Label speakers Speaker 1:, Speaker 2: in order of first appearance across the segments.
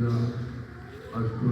Speaker 1: ذكرى أشكر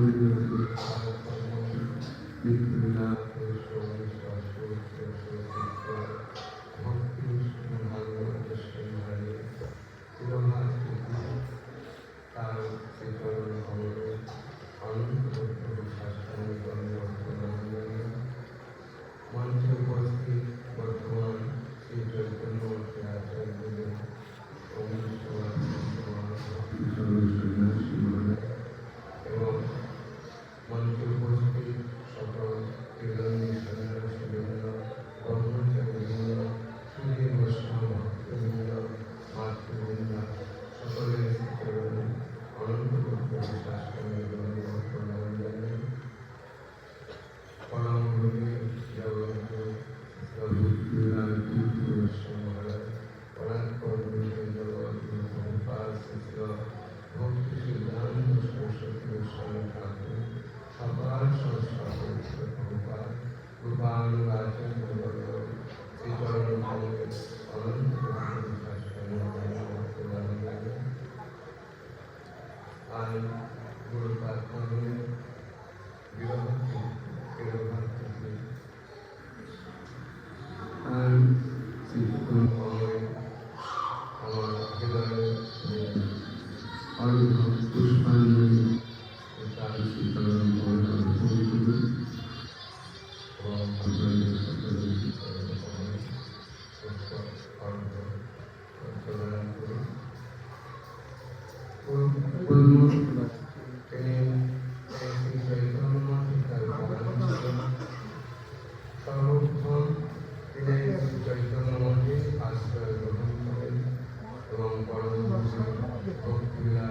Speaker 1: விழா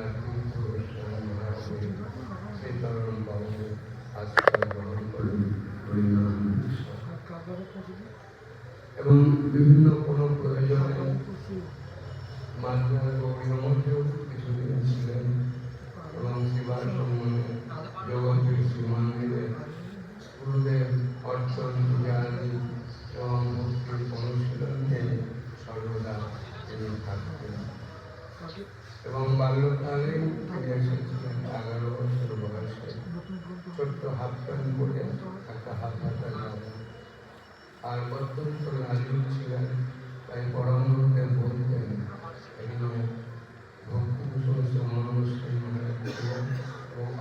Speaker 1: তাই পরম রূপে বলতেন এই জন্য ভক্তি কুশল সমরণ সেই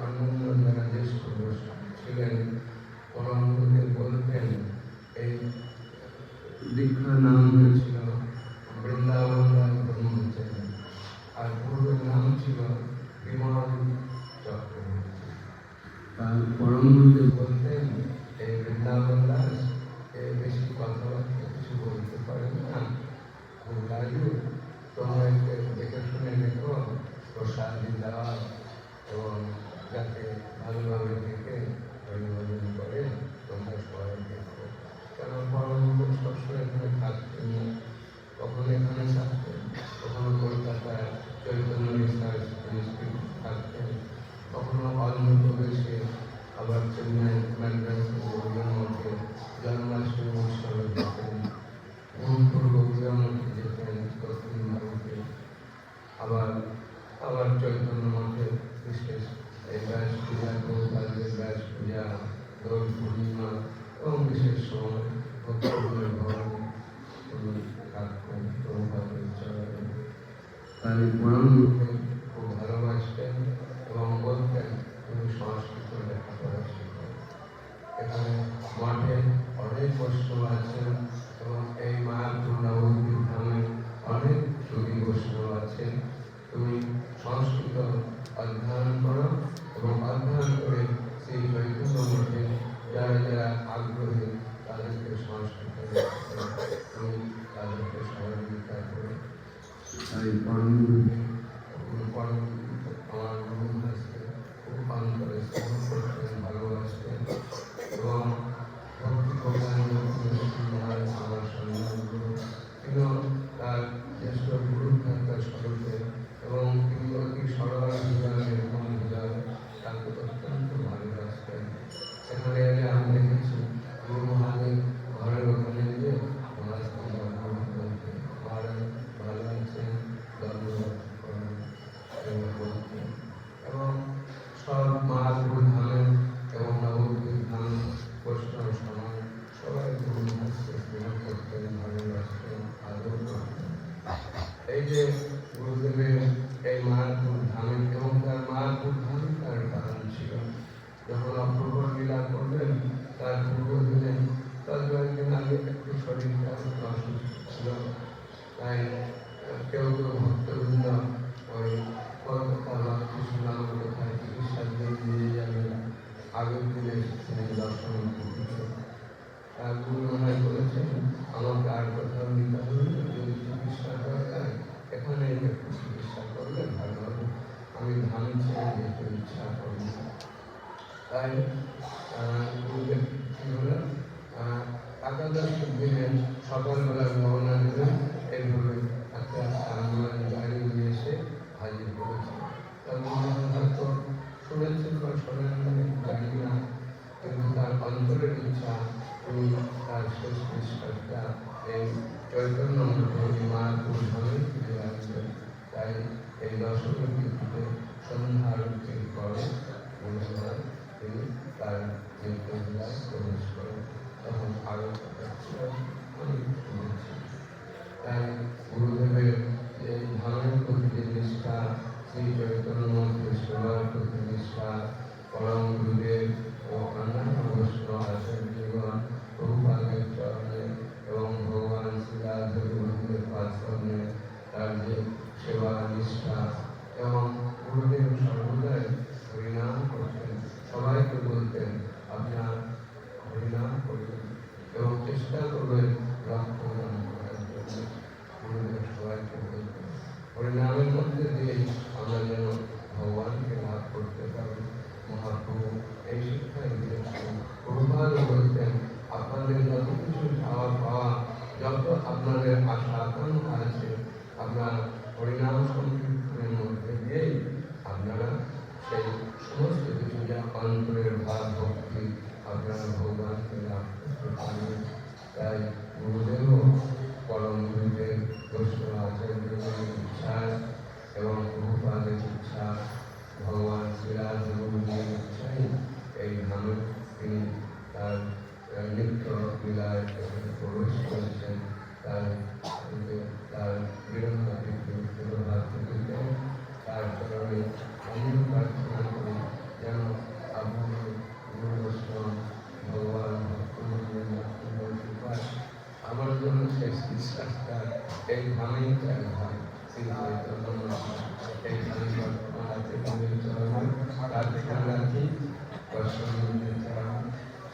Speaker 1: আনন্দ ছিলেন পরম রূপে বলতেন এই দীক্ষা নাম হয়েছিল বৃন্দাবন রায় ব্রহ্মচারী আর পূর্বের নাম ছিল বিমান চক্রবর্তী তার পরম রূপে রেখে তোমরা দেখে শুনে রেখো ও শান্তি দেওয়ার এবং যাতে ভালোভাবে থেকে অভিবাদন করে তোমরা সবাই দেখো কারণ পরমজীবন সবসময় এখানে থাকতেন কখনো এখানে থাকতেন কখনো কলকাতায় চৈতন্য রিসার্চ পূজার করে তাদের ব্যাস পূজা দোল পূর্ণিমা এবং বিশেষ সময় ভগবান কাজ করেন প্রভুপাদের চরণে তাই পুরাণ লোকে খুব ভালোবাসতেন এবং বলতেন তুমি সংস্কৃত লেখাপড়া শেখো এখানে মাঠে অনেক বৈষ্ণব আছেন এবং এই মায়ের পূর্ণাবতী ধামে অনেক যোগী বৈষ্ণব আছেন তুমি সংস্কৃত অধ্যয়ন করো এবং করে সেই চৈতন্যকে যারা যারা আগ্রহী তাদেরকে সংস্কৃত তাদেরকে সহযোগিতা করে। তাই Um, গুরু মহারাজ বলেছেন চিকিৎসা দরকার ভালো হবে। আমি ধান ছেড়ে যেতে ইচ্ছা করি তাই গুরুদেব হলো একাদশ দিনের সকাল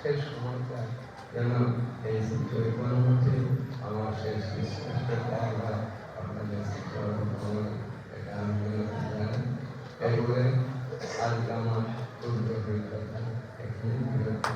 Speaker 1: সেই সময়টা যেন এই শিক্ষক পরবর্তী আমার সেই সুস্পষ্ট আমরা আপনাদের শিক্ষক এটা আমি এই বলে আজকে আমার দুর্গ হয়ে কথা, এখানে বিরক্ত